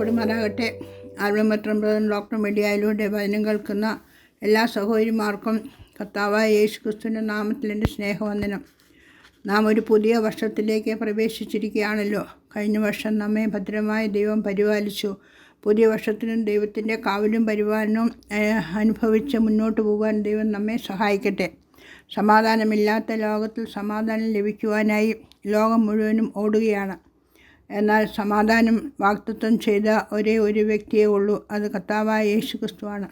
വാഴ്ത്തപ്പെടുമാറാകട്ടെ ആൽബമത്രമ്പതും ഡോക്ടർ മീഡിയയിലൂടെ വചനം കേൾക്കുന്ന എല്ലാ സഹോദരിമാർക്കും കർത്താവായ യേശു ക്രിസ്തുവിന്റെ നാമത്തിൽ എന്റെ സ്നേഹവന്ദനം. നാം ഒരു പുതിയ വർഷത്തിലേക്ക് പ്രവേശിച്ചിരിക്കുകയാണല്ലോ. കഴിഞ്ഞ വർഷം നമ്മെ ഭദ്രമായ ദൈവം പരിപാലിച്ചു. പുതിയ വർഷത്തിനും ദൈവത്തിന്റെ കാവലും പരിപാലനവും അനുഭവിച്ച് മുന്നോട്ട് പോകാൻ ദൈവം നമ്മെ സഹായിക്കട്ടെ. സമാധാനമില്ലാത്ത ലോകത്തിൽ സമാധാനം ലഭിക്കുവാനായി ലോകം മുഴുവനും ഓടുകയാണ്. എന്നാൽ സമാധാനം വാഗ്ദത്വം ചെയ്ത ഒരേ ഒരു വ്യക്തിയേ ഉള്ളൂ. അത് കർത്താവായ യേശു ക്രിസ്തുവാണ്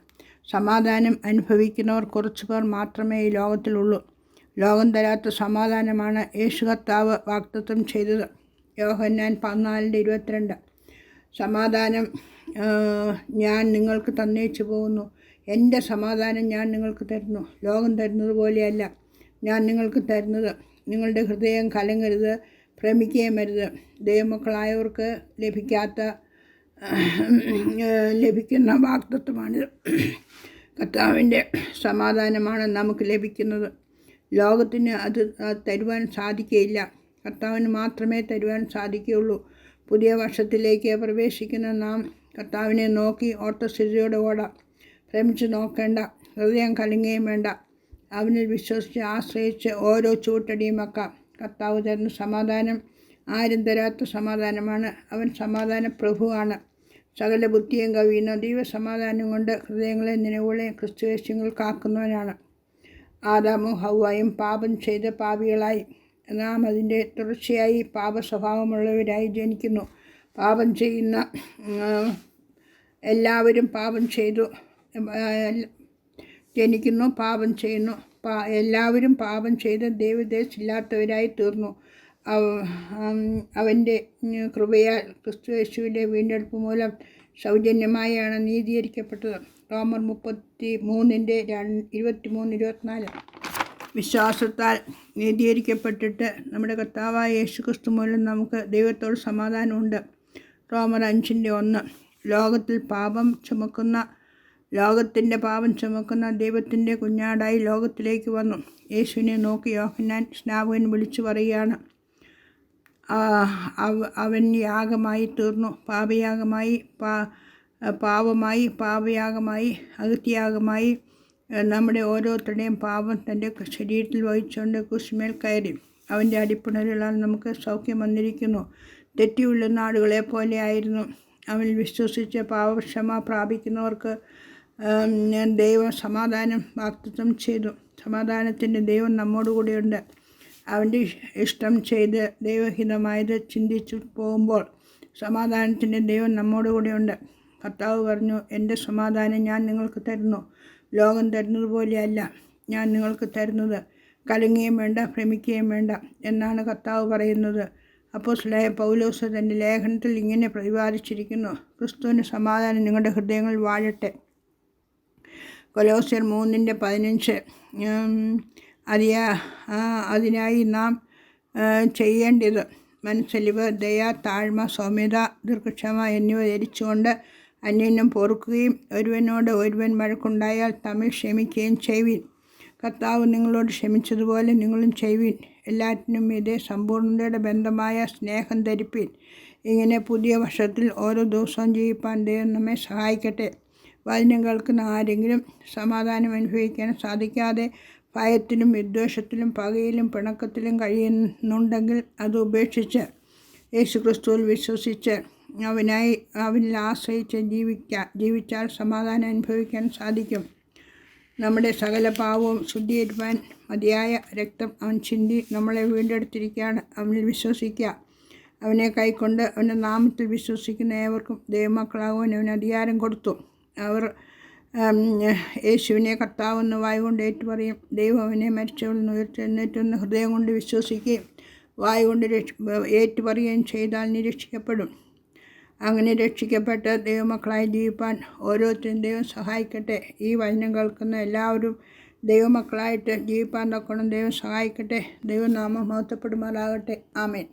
സമാധാനം അനുഭവിക്കുന്നവർ കുറച്ചു പേർ മാത്രമേ ഈ ലോകത്തിലുള്ളൂ. ലോകം തരാത്ത സമാധാനമാണ് യേശു കർത്താവ് വാഗ്ദത്വം ചെയ്തത്. യോഹന്നാൻ പതിനാലിന്റെ ഇരുപത്തിരണ്ട്. സമാധാനം ഞാൻ നിങ്ങൾക്ക് തന്നേച്ചു പോകുന്നു. എന്റെ സമാധാനം ഞാൻ നിങ്ങൾക്ക് തരുന്നു. ലോകം തരുന്നത് പോലെയല്ല ഞാൻ നിങ്ങൾക്ക് തരുന്നത്. നിങ്ങളുടെ ഹൃദയം കലങ്ങരുത്. ഭ്രമിക്കുകയും ദൈവമക്കളായവർക്ക് ലഭിക്കാത്ത ലഭിക്കുന്ന വാക്തത്വമാണിത് കർത്താവിന്റെ സമാധാനമാണ് നമുക്ക് ലഭിക്കുന്നത്. ലോകത്തിന് അത് അത് തരുവാൻ സാധിക്കുകയില്ല കർത്താവിന് മാത്രമേ തരുവാൻ സാധിക്കുകയുള്ളൂ. പുതിയ വർഷത്തിലേക്ക് പ്രവേശിക്കുന്ന നാം കർത്താവിനെ നോക്കി ഓർത്തസ്ഥിതിയോടെ ഓടാം. ഭ്രമിച്ച് നോക്കേണ്ട ഹൃദയം കലങ്ങുകയും വേണ്ട. അവനിൽ വിശ്വസിച്ച് ആശ്രയിച്ച് ഓരോ ചൂട്ടടിയും വെക്കാം. കർത്താവ് തരുന്ന സമാധാനം ആരും തരാത്ത സമാധാനമാണ്. അവൻ സമാധാന പ്രഭുവാണ് സകല ബുദ്ധിയും കവിയുന്ന ദൈവ സമാധാനം കൊണ്ട് ഹൃദയങ്ങളെ നിലവുകളെയും ക്രിസ്തുവേശ്യങ്ങൾ കാക്കുന്നവനാണ്. ആദാമും ഹൗവായും പാപം ചെയ്ത പാപികളായി. നാം അതിന്റെ തുടർച്ചയായി പാപ സ്വഭാവമുള്ളവരായി ജനിക്കുന്നു. പാപം ചെയ്യുന്ന എല്ലാവരും പാപം ചെയ്തു ജനിക്കുന്നു പാപം ചെയ്യുന്നു. പാ എല്ലാവരും പാപം ചെയ്ത് ദൈവദേശില്ലാത്തവരായി തീർന്നു. അവ- അവന്റെ കൃപയാൽ ക്രിസ്തു യേശുവിന്റെ വീണ്ടെടുപ്പ് മൂലം സൗജന്യമായാണ് നീതീകരിക്കപ്പെട്ടത്. റോമർ മുപ്പത്തി മൂന്നിന്റെ രണ്ട് ഇരുപത്തി മൂന്ന് ഇരുപത്തിനാല്. വിശ്വാസത്താൽ നീതീകരിക്കപ്പെട്ടിട്ട് നമ്മുടെ കർത്താവായ യേശു ക്രിസ്തു മൂലം നമുക്ക് ദൈവത്തോട് സമാധാനമുണ്ട്. റോമർ അഞ്ചിന്റെ ഒന്ന്. ലോകത്തിൽ പാപം ചുമക്കുന്ന ലോകത്തിന്റെ പാപം ചുമക്കുന്ന ദൈവത്തിന്റെ കുഞ്ഞാടായി ലോകത്തിലേക്ക് വന്നു. യേശുവിനെ നോക്കി യോഹന്നാൻ സ്നാപകൻ വിളിച്ചു പറയുകയാണ് അവൻ യാഗമായി തീർന്നു. പാപയാഗമായി പാ പാവമായി പാപയാഗമായി അകത്യാഗമായി നമ്മുടെ ഓരോരുത്തരുടെയും പാപം തന്റെ ശരീരത്തിൽ വഹിച്ചുകൊണ്ട് കുശുമേൽ കയറി. അവന്റെ അടിപ്പിണരുകളാൽ നമുക്ക് സൗഖ്യം വന്നിരിക്കുന്നു. തെറ്റിയുള്ള നാടുകളെ പോലെയായിരുന്നു അവൻ വിശ്വസിച്ച് പാപക്ഷമ പ്രാപിക്കുന്നവർക്ക് ദൈവം സമാധാനം വാക്തത്വം ചെയ്തു. സമാധാനത്തിന്റെ ദൈവം നമ്മോടുകൂടിയുണ്ട് അവന്റെ ഇഷ്ടം ചെയ്ത് ദൈവഹിതമായത് ചിന്തിച്ചു പോകുമ്പോൾ സമാധാനത്തിന്റെ ദൈവം നമ്മോട് കൂടെയുണ്ട്. കർത്താവ് പറഞ്ഞു എന്റെ സമാധാനം ഞാൻ നിങ്ങൾക്ക് തരുന്നു. ലോകം തരുന്നത് പോലെയല്ല ഞാൻ നിങ്ങൾക്ക് തരുന്നത്. കലങ്ങുകയും വേണ്ട ഭ്രമിക്കുകയും വേണ്ട എന്നാണ് കർത്താവ് പറയുന്നത്. അപ്പോൾ സ്ലേഹ പൗലോസ് തന്റെ ലേഖനത്തിൽ ഇങ്ങനെ പ്രതിപാദിച്ചിരിക്കുന്നു. ക്രിസ്തുവിന് സമാധാനം നിങ്ങളുടെ ഹൃദയങ്ങൾ വാഴട്ടെ. കൊലോസ്യർ മൂന്നിന്റെ പതിനഞ്ച് അതിയ അതിനായി നാം ചെയ്യേണ്ടത്. മനസ്സലിവ് ദയ താഴ്മ സൗമ്യത ദീർഘക്ഷമ എന്നിവ ധരിച്ചുകൊണ്ട് അന്യനും പൊറുക്കുകയും ഒരുവനോട് ഒരുവൻ വഴക്കുണ്ടായാൽ തമ്മിൽ ക്ഷമിക്കുകയും ചെയ്യുവിൻ കർത്താവ് നിങ്ങളോട് ക്ഷമിച്ചതുപോലെ നിങ്ങളും ചെയ്യുവിൻ എല്ലാറ്റിനും ഇതേ സമ്പൂർണതയുടെ ബന്ധമായ സ്നേഹം ധരിപ്പിൻ. ഇങ്ങനെ പുതിയ വർഷത്തിൽ ഓരോ ദിവസവും ജീവിപ്പാൻ ദൈവം നമ്മെ സഹായിക്കട്ടെ. വചനം ആരെങ്കിലും സമാധാനം അനുഭവിക്കാൻ സാധിക്കാതെ ഭയത്തിലും വിദ്വേഷത്തിലും പകയിലും പിണക്കത്തിലും കഴിയുന്നുണ്ടെങ്കിൽ അത് ഉപേക്ഷിച്ച് യേശു ക്രിസ്തുവിൽ വിശ്വസിച്ച് അവനായി അവനിൽ ആശ്രയിച്ച് ജീവിക്കാൻ ജീവിച്ചാൽ സമാധാനം അനുഭവിക്കാൻ സാധിക്കും. നമ്മുടെ സകല പാവവും ശുദ്ധീകരിപ്പാൻ മതിയായ രക്തം അവൻ ചിന്തി നമ്മളെ വീണ്ടെടുത്തിരിക്കുകയാണ്. അവനിൽ വിശ്വസിക്കുക. അവനെ കൈക്കൊണ്ട് അവന്റെ നാമത്തിൽ വിശ്വസിക്കുന്ന ഏവർക്കും ദൈവമക്കളാകുവാൻ അവന് അധികാരം കൊടുത്തു. അവർ യേശുവിനെ കർത്താവെന്ന് വായുകൊണ്ട് ഏറ്റുപറയും. ദൈവം അവനെ മരിച്ചവളിൽ ഹൃദയം കൊണ്ട് വിശ്വസിക്കുകയും വായു കൊണ്ട് രക്ഷ ഏറ്റുപറയുകയും ചെയ്താൽ നിരീക്ഷിക്കപ്പെടും അങ്ങനെ രക്ഷിക്കപ്പെട്ട ദൈവമക്കളായി ജീവിപ്പാൻ ഓരോരുത്തരും ദൈവം സഹായിക്കട്ടെ. ഈ വചനം കേൾക്കുന്ന എല്ലാവരും ദൈവമക്കളായിട്ട് ജീവിപ്പാൻ തക്കണം ദൈവം സഹായിക്കട്ടെ. ദൈവനാമം മഹത്വപ്പെടുമാറാകട്ടെ. ആമേൻ.